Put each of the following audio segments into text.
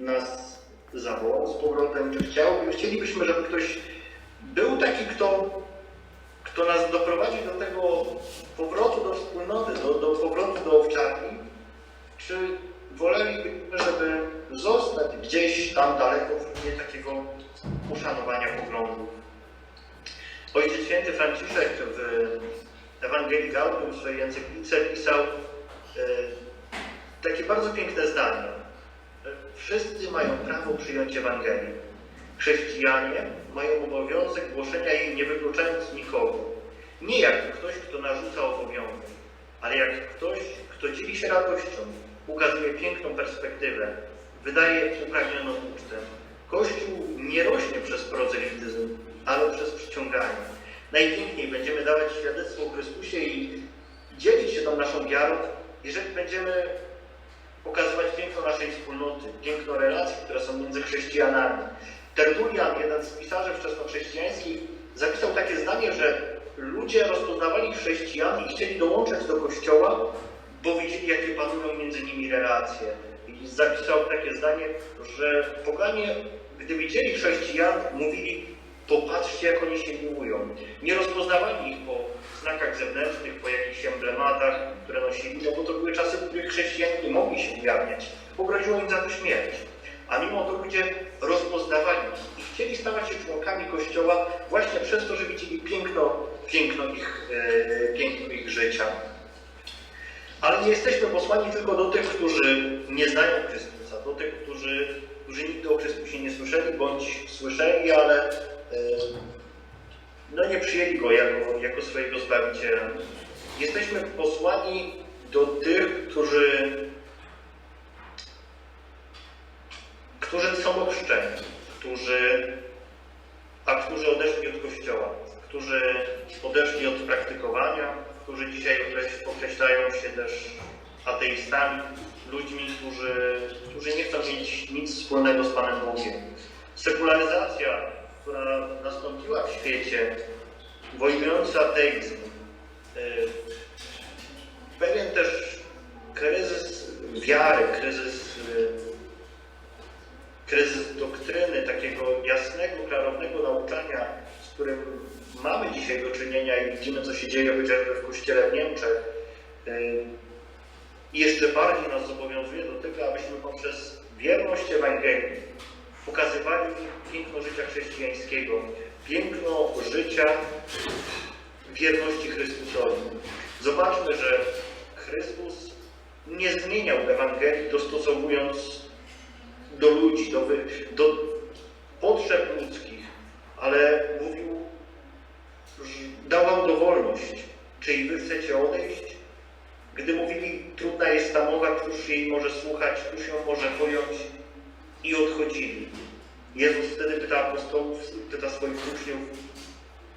nas zawołał z powrotem, czy chciał. Chcielibyśmy, żeby ktoś był taki, kto, kto nas doprowadzi do tego powrotu do wspólnoty, do, do powrotu do owczarni, czy wolelibyśmy, żeby zostać gdzieś tam daleko w nie takiego uszanowania poglądów. Ojciec Święty Franciszek w Ewangelii Gaudium w swojej encyklice pisał e, takie bardzo piękne zdanie. Wszyscy mają prawo przyjąć Ewangelię. Chrześcijanie mają obowiązek głoszenia jej, nie wykluczając nikogo. Nie jak ktoś, kto narzuca obowiązek, ale jak ktoś, kto dzieli się radością, ukazuje piękną perspektywę, wydaje upragnioną ucztę. Kościół nie rośnie przez prozelityzm, ale przez przyciąganie. Najpiękniej będziemy dawać świadectwo o Chrystusie i dzielić się tą naszą wiarą, jeżeli będziemy pokazywać piękno naszej wspólnoty, piękno relacji, które są między chrześcijanami. Tertulian, jeden z pisarzy wczesnochrześcijańskich, zapisał takie zdanie, że ludzie rozpoznawali chrześcijan i chcieli dołączać do kościoła, bo widzieli, jakie panują między nimi relacje. I zapisał takie zdanie, że poganie, gdy widzieli chrześcijan, mówili, popatrzcie, jak oni się miłują. Nie rozpoznawali ich po znakach zewnętrznych, po jakichś emblematach, które nosili, no bo to były czasy, w których chrześcijanie nie mogli się ujawniać, bo groziło im za to śmierć. A mimo to ludzie rozpoznawali ich i chcieli stawać się członkami Kościoła właśnie przez to, że widzieli piękno, piękno, ich, e, piękno ich życia. Ale nie jesteśmy posłani tylko do tych, którzy nie znają Chrystusa, do tych, którzy, którzy nigdy o Chrystusie nie słyszeli, bądź słyszeli, ale no nie przyjęli Go jako, jako swojego Zbawiciela. Jesteśmy posłani do tych, którzy, którzy są ochrzczeni, którzy, a którzy odeszli od Kościoła, którzy odeszli od praktykowania, którzy dzisiaj okreś- określają się też ateistami, ludźmi, którzy, którzy nie chcą mieć nic wspólnego z Panem Bogiem. Sekularyzacja, która nastąpiła w świecie, wojnujący ateizm, y, pewien też kryzys wiary, kryzys, y, kryzys doktryny, takiego jasnego, klarownego nauczania, z którym mamy dzisiaj do czynienia i widzimy, co się dzieje chociażby w kościele w Niemczech, y, jeszcze bardziej nas zobowiązuje do tego, abyśmy poprzez wierność Ewangelii pokazywali piękno życia chrześcijańskiego, piękno życia wierności Chrystusowi. Zobaczmy, że Chrystus nie zmieniał Ewangelii dostosowując do ludzi, do, do potrzeb ludzkich, ale mówił, dał wam dowolność. Czy i wy chcecie odejść? Gdy mówili, trudna jest ta mowa, któż jej może słuchać, któż ją może pojąć i odchodzili. Jezus wtedy pyta apostołów, pyta swoich uczniów,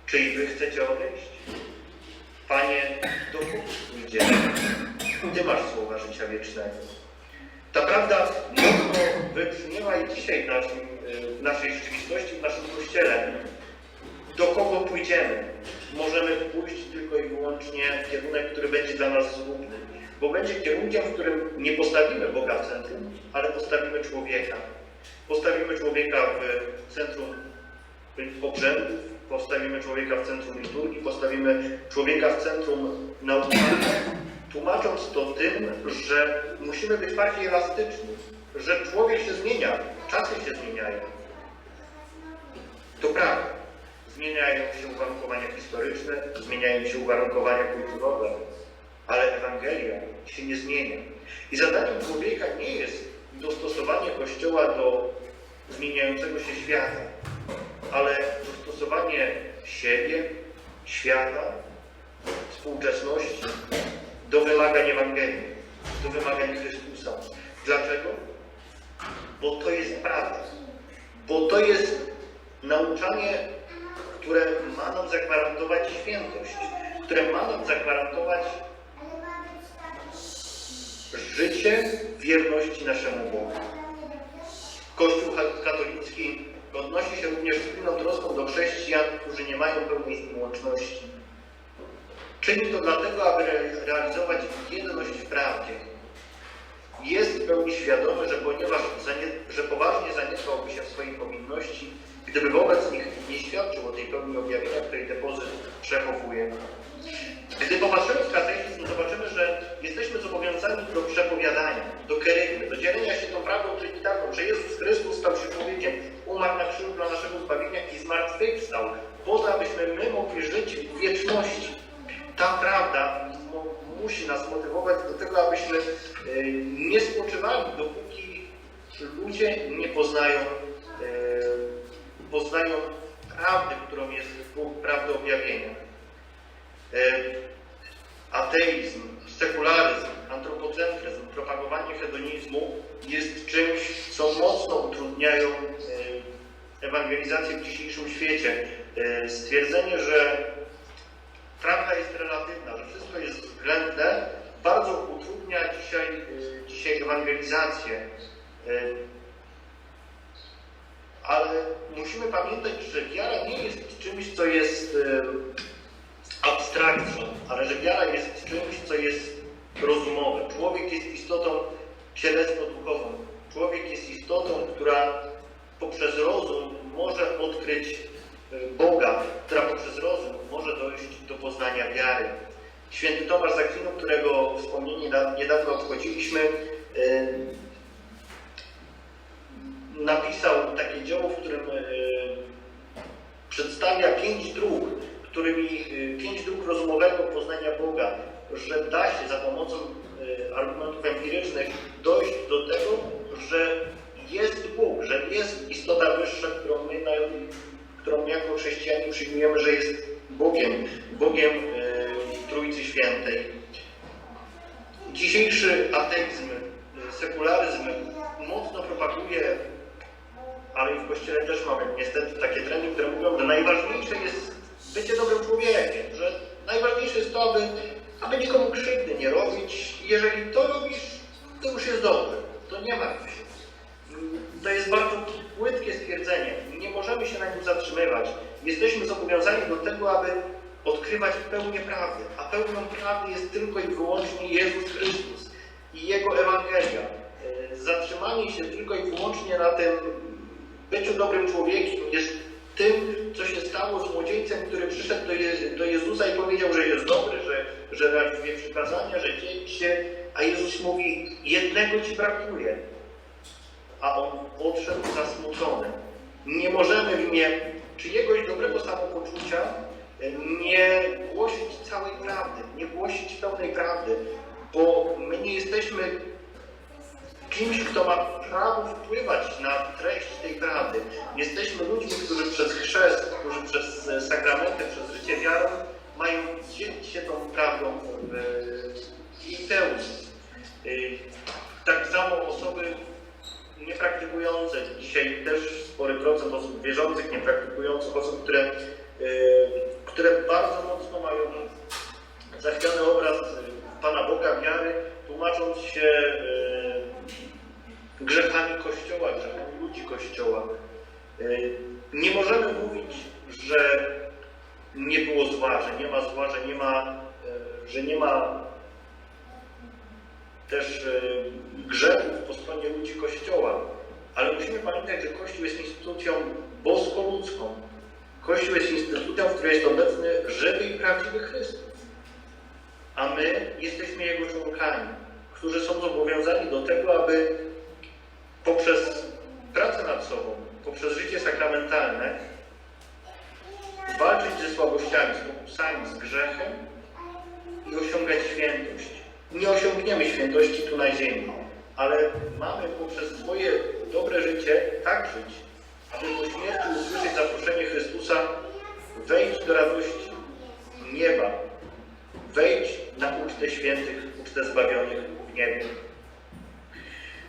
czy i wy chcecie odejść? Panie, dokąd pójdziemy? Ty masz słowa życia wiecznego. Ta prawda mocno wybrzmiała i dzisiaj w, naszym, w naszej rzeczywistości, w naszym Kościele. Do kogo pójdziemy? Możemy pójść tylko i wyłącznie w kierunek, który będzie dla nas zgubny, bo będzie kierunkiem, w którym nie postawimy Boga w centrum, ale postawimy człowieka. Postawimy człowieka w centrum obrzędów, postawimy człowieka w centrum liturgii, postawimy człowieka w centrum nauczania, tłumacząc to tym, że musimy być bardziej elastyczni, że człowiek się zmienia, czasy się zmieniają. To prawda. Zmieniają się uwarunkowania historyczne, zmieniają się uwarunkowania kulturowe, ale Ewangelia się nie zmienia. I zadaniem człowieka nie jest dostosowanie Kościoła do zmieniającego się świata, ale dostosowanie siebie, świata, współczesności do wymagań Ewangelii, do wymagań Chrystusa. Dlaczego? Bo to jest prawda. Bo to jest nauczanie, które ma nam zagwarantować świętość, które ma nam zagwarantować życie wierności naszemu Bogu. Kościół katolicki odnosi się również wspólną troską do chrześcijan, którzy nie mają pełnej z nim łączności. Czyni to dlatego, aby re- realizować jedność w prawdzie. jest w pełni świadomy, że ponieważ że poważnie zaniedbałby się w swojej powinności, gdyby wobec nich nie świadczył o tej pełni objawienia, której depozyt przechowuje. Do kerygmy, do dzielenia się tą prawdą trynitarną, że Jezus Chrystus stał się człowiekiem, umarł na krzyżu dla naszego zbawienia i zmartwychwstał, po to, abyśmy my mogli żyć w wieczności. Ta prawda musi nas motywować do tego, abyśmy e, nie spoczywali, dopóki ludzie nie poznają, e, poznają prawdy, którą jest Bóg, objawienia. E, ateizm, sekularyzm, antropocentryzm, propagowanie hedonizmu jest czymś, co mocno utrudniają e, ewangelizację w dzisiejszym świecie. E, Stwierdzenie, że prawda jest relatywna, że wszystko jest względne, bardzo utrudnia dzisiaj, e, dzisiaj ewangelizację. Ale musimy pamiętać, że wiara nie jest czymś, co jest abstrakcją, ale że wiara jest czymś, co jest rozumowe. Człowiek jest istotą cielesno-duchową. Człowiek jest istotą, która poprzez rozum może odkryć e, Boga, która poprzez rozum może dojść do poznania wiary. Święty Tomasz z Akwinu, którego wspomnienie da- niedawno obchodziliśmy, e, napisał takie dzieło, w którym e, przedstawia pięć dróg, którymi pięć dróg rozumowego poznania Boga, że da się za pomocą y, argumentów empirycznych dojść do tego, że jest Bóg, że jest istota wyższa, którą my, którą jako chrześcijanie przyjmujemy, że jest Bogiem, Bogiem y, Trójcy Świętej. Dzisiejszy ateizm, y, sekularyzm mocno propaguje ale i w Kościele też mamy niestety takie trendy, które mówią, że najważniejsze jest bycie dobrym człowiekiem, że najważniejsze jest to, aby, aby nikomu krzywdy nie robić. Jeżeli to robisz, to już jest dobrze. To nie martw się. To jest bardzo płytkie stwierdzenie. Nie możemy się na nim zatrzymywać. Jesteśmy zobowiązani do tego, aby odkrywać pełnię prawdy, a pełnią prawdy jest tylko i wyłącznie Jezus Chrystus i Jego Ewangelia. E, Zatrzymanie się tylko i wyłącznie na tym byciu dobrym człowiekiem jest tym, co się stało z młodzieńcem, który przyszedł do, Je do Jezusa i powiedział, że jest dobry, że, realizuje przykazania, że dzieli się, a Jezus mówi, jednego ci brakuje. A on odszedł zasmucony. Nie możemy w imię czyjegoś dobrego samopoczucia e, nie głosić całej prawdy, nie głosić pełnej prawdy, bo my nie jesteśmy kimś, kto ma prawo wpływać na treść tej prawdy. Jesteśmy ludźmi, którzy przez chrzest, którzy przez e, sakramenty, przez życie wiarą mają dzielić się tą prawdą w pełni. Y, Tak samo osoby niepraktykujące, dzisiaj też spory procent osób wierzących, niepraktykujących osób, które, y, które bardzo mocno mają zachwiany obraz Pana Boga, wiary, tłumacząc się y, grzechami Kościoła, grzechami ludzi Kościoła. Nie możemy mówić, że nie było zła, że nie ma zła, że nie ma, y, że nie ma też y, grzechów po stronie ludzi Kościoła. Ale musimy pamiętać, że Kościół jest instytucją bosko-ludzką. Kościół jest instytucją, w której jest obecny żywy i prawdziwy Chrystus. A my jesteśmy Jego członkami, którzy są zobowiązani do tego, aby poprzez pracę nad sobą, poprzez życie sakramentalne walczyć ze słabościami, z pokusami, z grzechem i osiągać świętość. Nie osiągniemy świętości tu na ziemi, ale mamy poprzez swoje dobre życie tak żyć, aby po śmierci usłyszeć zaproszenie Chrystusa wejdź do radości nieba, wejdź na ucztę świętych, ucztę zbawionych w niebie.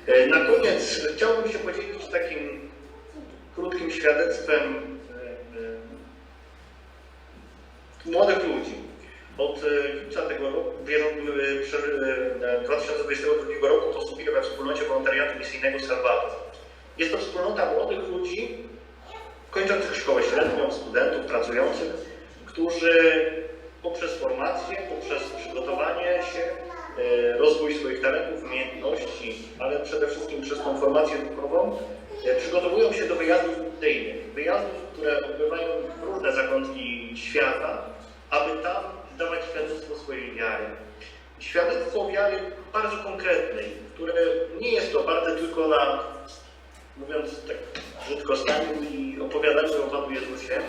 E, Na koniec chciałbym się podzielić takim krótkim świadectwem e, e, młodych ludzi. Od e, lipca tego roku, bieżącego, e, prze- e, 2022 roku posługuję we wspólnocie wolontariatu misyjnego Salvator. Jest to wspólnota młodych ludzi kończących szkołę średnią, studentów, pracujących, którzy poprzez formację, poprzez przygotowanie się rozwój swoich talentów, umiejętności, ale przede wszystkim przez tą formację duchową przygotowują się do wyjazdów misyjnych. Wyjazdów, które odbywają w różne zakątki świata, aby tam dawać świadectwo swojej wiary. Świadectwo wiary bardzo konkretnej, które nie jest oparte tylko na, mówiąc tak brzydko, staniu i opowiadaniu o Panu Jezusie,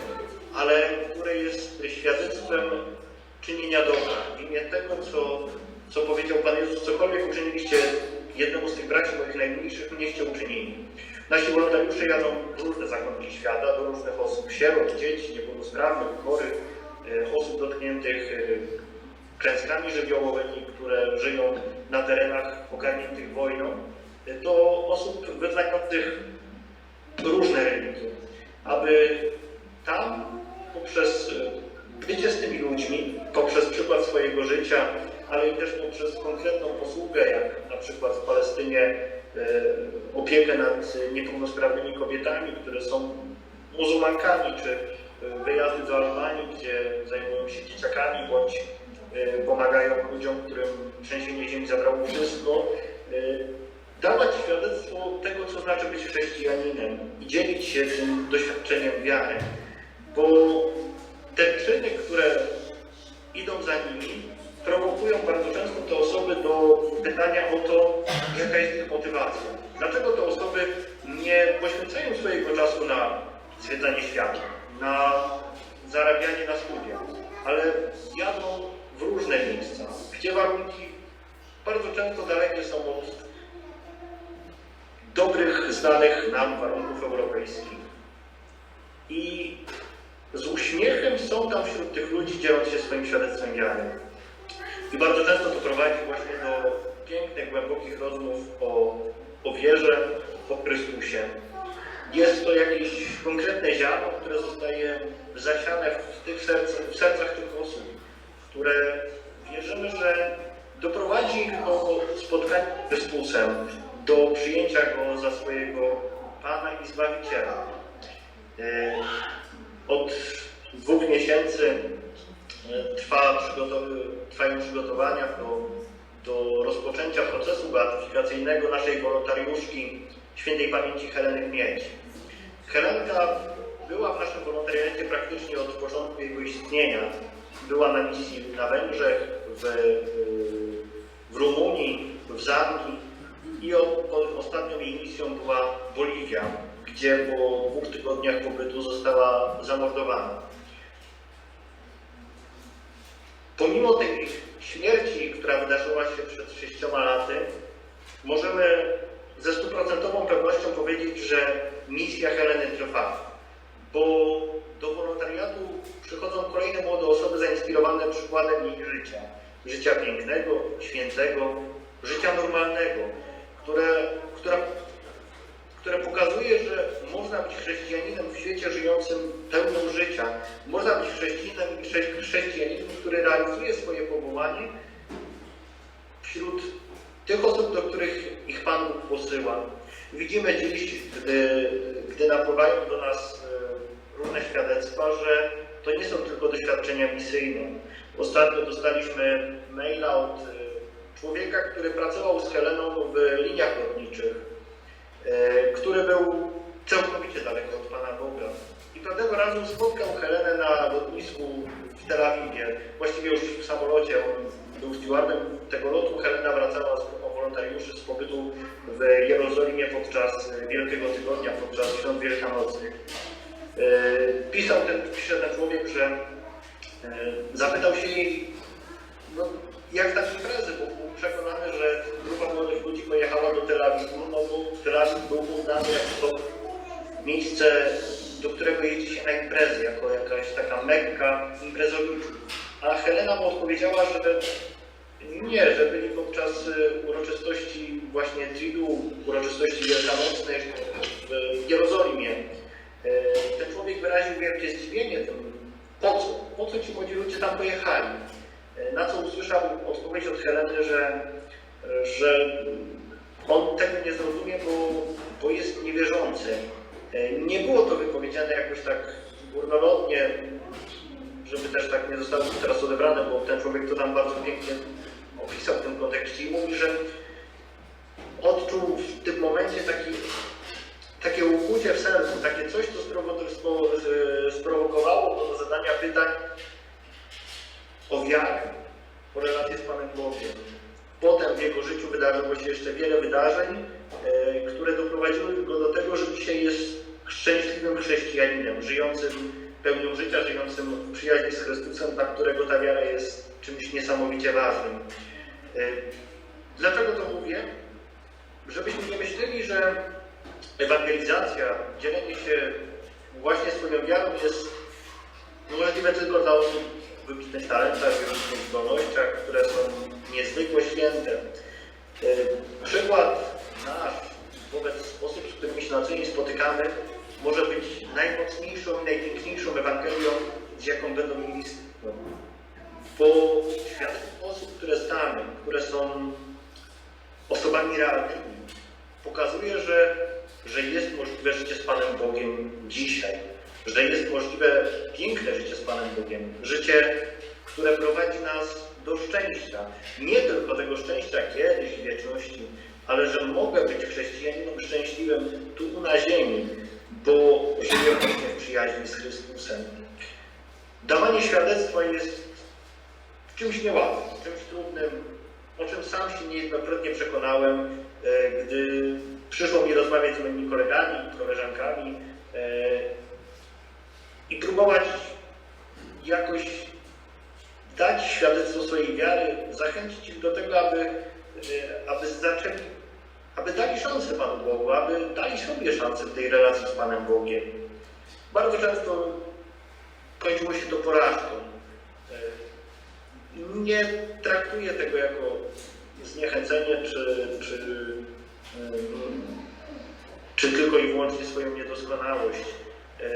ale które jest świadectwem czynienia dobra. W imię tego, co, co powiedział Pan Jezus, cokolwiek uczyniliście jednemu z tych braci moich najmniejszych, mnieście uczynili. Nasi wolontariusze jadą różne zakątki świata, do różnych osób, sierot, dzieci, niepełnosprawnych, chorych, osób dotkniętych e, klęskami żywiołowymi, które żyją na terenach ogarniętych wojną, e, do osób wyznających różne religie, aby tam poprzez e, bycie z tymi ludźmi, poprzez przykład swojego życia, ale i też poprzez konkretną posługę, jak na przykład w Palestynie e, opiekę nad niepełnosprawnymi kobietami, które są muzułmankami, czy e, wyjazdy do Albanii, gdzie zajmują się dzieciakami, bądź e, pomagają ludziom, którym trzęsienie ziemi zabrało wszystko, e, dawać świadectwo tego, co znaczy być chrześcijaninem i dzielić się tym doświadczeniem wiary. Bo te czyny, które idą za nimi, prowokują bardzo często te osoby do pytania o to, jaka jest ich motywacja. Dlaczego te osoby nie poświęcają swojego czasu na zwiedzanie świata, na zarabianie na studiach, ale jadą w różne miejsca, gdzie warunki bardzo często dalekie są od dobrych, znanych nam warunków europejskich. I z uśmiechem są tam wśród tych ludzi, dzieląc się swoim świadectwem wiary. I bardzo często to prowadzi właśnie do pięknych, głębokich rozmów o, o wierze, o Chrystusie. Jest to jakieś konkretne ziarno, które zostaje zasiane w, tych serc, w sercach tych osób, które wierzymy, że doprowadzi ich do spotkania z Chrystusem, do przyjęcia Go za swojego Pana i Zbawiciela. E, Od dwóch miesięcy e, trwa trwają przygotowania do, do rozpoczęcia procesu beatyfikacyjnego naszej wolontariuszki świętej pamięci Heleny Miedź. Helenka była w naszym wolontariacie praktycznie od początku jego istnienia. Była na misji na Węgrzech, w, w Rumunii, w Zambii i od, o- ostatnią jej misją była Boliwia, gdzie po dwóch tygodniach pobytu została zamordowana. Pomimo tej śmierci, która wydarzyła się przed sześcioma laty, możemy ze stuprocentową pewnością powiedzieć, że misja Heleny trwa, bo do wolontariatu przychodzą kolejne młode osoby zainspirowane przykładem jej życia. Życia pięknego, świętego, życia normalnego, które, która, które pokazuje, że można być chrześcijaninem w świecie żyjącym pełnym życia. Można być chrześcijaninem, chrze- chrześcijaninem, który realizuje swoje powołanie wśród tych osób, do których ich Pan posyła. Widzimy dziś, gdy, gdy napływają do nas e, różne świadectwa, że to nie są tylko doświadczenia misyjne. Ostatnio dostaliśmy maila od e, człowieka, który pracował z Heleną w liniach lotniczych, e, który był całkowicie daleko od Pana Boga. I pewnego razu spotkał Helenę na lotnisku w Tel Awiwie, właściwie już w samolocie, on był stewardem tego lotu. Helena wracała z wolontariuszy z pobytu w Jerozolimie podczas Wielkiego Tygodnia, podczas świąt wielkanocnych. E, Pisał ten, pisze ten człowiek, że e, zapytał się jej, no, jak tak imprezy, bo był przekonany, że grupa młodych ludzi pojechała do Tel Awiwu, no bo Tel Awiw był uznany jako to miejsce, do którego jedzie się na imprezy, jako jakaś taka mekka imprezowiczów. A Helena mu odpowiedziała, że nie, że byli podczas y, uroczystości właśnie Tridu, uroczystości wielkanocnych w Jerozolimie. E, Ten człowiek wyraził wielkie zdziwienie tym, po co, po co ci młodzi ludzie tam pojechali. E, Na co usłyszał odpowiedź od Heleny, że, że on tego nie zrozumie, bo, bo jest niewierzący. E, Nie było to wypowiedziane jakoś tak górnolotnie, żeby też tak nie zostało teraz odebrane, bo ten człowiek to tam bardzo pięknie opisał. pisał w tym kontekście i mówi, że odczuł w tym momencie taki, takie ukłucie w sercu, takie coś, co z- sprowokowało go do zadania pytań o wiarę, o relację z Panem Bogiem. Potem w jego życiu wydarzyło się jeszcze wiele wydarzeń, e, które doprowadziły go do tego, że dzisiaj jest szczęśliwym chrześcijaninem, żyjącym pełnią życia, żyjącym w przyjaźni z Chrystusem, dla którego ta wiara jest czymś niesamowicie ważnym. E, Dlaczego to mówię? Żebyśmy nie myśleli, że ewangelizacja, dzielenie się właśnie swoją wiarą jest możliwe tylko dla osób w wybitnych talentach, wybitnych zdolnościach, które są niezwykle święte. E, Przykład nasz wobec osób, z którymi się na co dzień spotykamy, może być najmocniejszą i najpiękniejszą Ewangelią, z jaką będą mieli. Bo świadectwo osób, które znamy, które są osobami realnymi, pokazuje, że, że jest możliwe życie z Panem Bogiem dzisiaj, że jest możliwe piękne życie z Panem Bogiem, życie, które prowadzi nas do szczęścia. Nie tylko tego szczęścia kiedyś w wieczności, ale że mogę być chrześcijaninem szczęśliwym tu na ziemi, bo żyję właśnie w przyjaźni z Chrystusem. Dawanie świadectwa jest czymś niełatwym, czymś trudnym, o czym sam się niejednokrotnie przekonałem, e, gdy przyszło mi rozmawiać z moimi kolegami, koleżankami e, i próbować jakoś dać świadectwo swojej wiary, zachęcić ich do tego, aby, e, aby zaczęli, aby dali szansę Panu Bogu, aby dali sobie szansę w tej relacji z Panem Bogiem. Bardzo często kończyło się to porażką. E, Nie traktuję tego jako zniechęcenie, czy, czy, em, czy tylko i wyłącznie swoją niedoskonałość. E,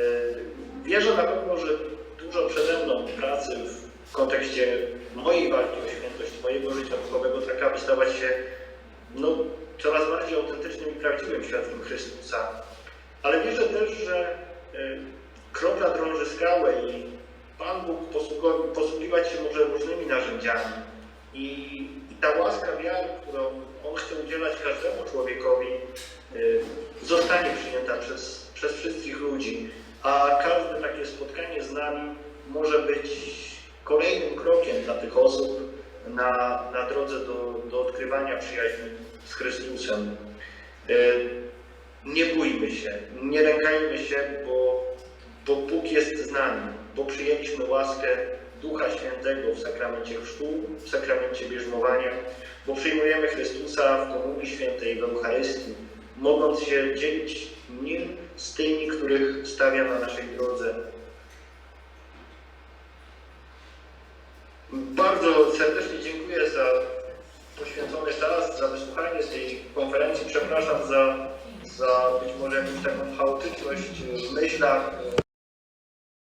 Wierzę na pewno, że dużo przede mną pracy w kontekście mojej walki o świętość, mojego życia duchowego, tak aby stawać się no, coraz bardziej autentycznym i prawdziwym świadkiem Chrystusa. Ale wierzę też, że e, kropla drąży skałę i Pan Bóg posługiwać się może różnymi narzędziami. I, I ta łaska wiary, którą On chce udzielać każdemu człowiekowi, y, zostanie przyjęta przez, przez wszystkich ludzi. A każde takie spotkanie z nami może być kolejnym krokiem dla tych osób na, na drodze do, do odkrywania przyjaźni z Chrystusem. Y, Nie bójmy się, nie lękajmy się, bo, bo Bóg jest z nami, bo przyjęliśmy łaskę Ducha Świętego w sakramencie chrztu, w sakramencie bierzmowania, bo przyjmujemy Chrystusa w Komunii Świętej, w Eucharystii, mogąc się dzielić Nim z tymi, których stawia na naszej drodze.